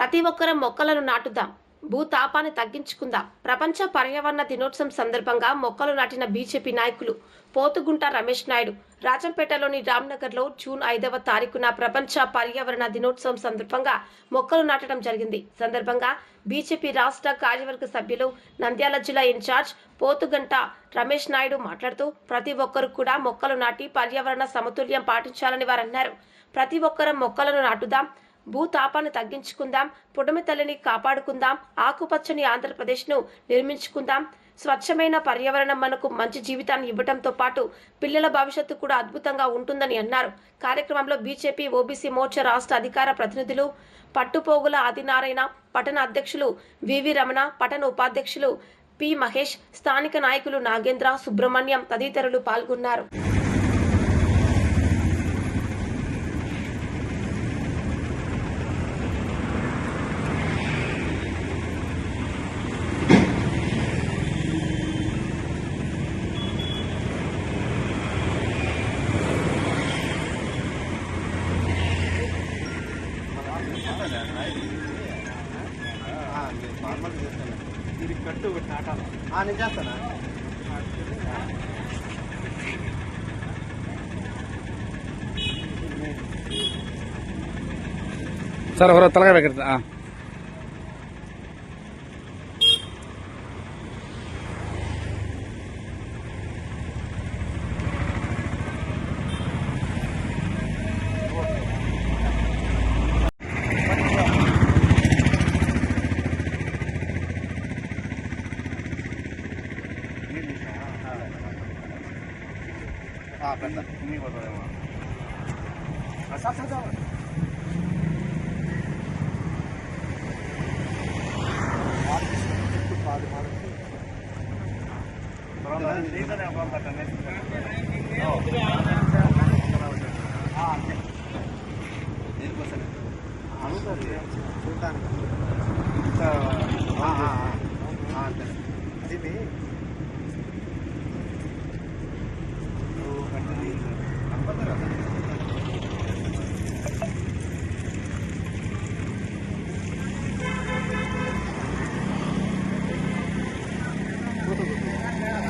ప్రతి ఒక్కరం మొక్కలను నాటుదాం. భూతాపాన్ని తగ్గించుకుందాం. ప్రపంచ పర్యావరణ దినోత్సవం సందర్భంగా మొక్కలు నాటిన బీజేపీ నాయకులు పోతుగుంట రమేష్ నాయుడు రాజంపేటలోని రామ్నగర్లో జూన్ ఐదవ తారీఖున ప్రపంచ పర్యావరణ దినోత్సవం సందర్భంగా మొక్కలు నాటడం జరిగింది. సందర్భంగా బీజేపీ రాష్ట్ర కార్యవర్గ సభ్యులు నంద్యాల జిల్లా ఇన్ఛార్జ్ పోతుగంట రమేష్ నాయుడు మాట్లాడుతూ ప్రతి ఒక్కరు కూడా మొక్కలు నాటి పర్యావరణ సమతుల్యం పాటించాలని వారు అన్నారు ప్రతి ఒక్కరం మొక్కలను నాటుదాం. భూతాపాన్ని తగ్గించుకుందాం పుడమి తల్లిని కాపాడుకుందాం ఆకుపచ్చని ఆంధ్రప్రదేశ్ను నిర్మించుకుందాం. స్వచ్ఛమైన పర్యావరణం మనకు మంచి జీవితాన్ని ఇవ్వడంతో పాటు పిల్లల భవిష్యత్తు కూడా అద్భుతంగా ఉంటుందని అన్నారు. కార్యక్రమంలో బీజేపీ ఓబీసీ మోర్చా రాష్ట్ర అధికార ప్రతినిధులు పట్టుపోగుల ఆదినారాయణ పట్టణ అధ్యక్షులు వివి రమణ పట్టణ ఉపాధ్యక్షులు పి మహేష్ స్థానిక నాయకులు నాగేంద్ర సుబ్రహ్మణ్యం తదితరులు పాల్గొన్నారు. నార్మల్ చేస్తాను ఇది కట్టు ఒకటి నాటాలి నేను చేస్తానా సార్ ఎవరో తలగా పెట్టి పెద్ద నీ పోతుందేమో చూడటానికి అంతే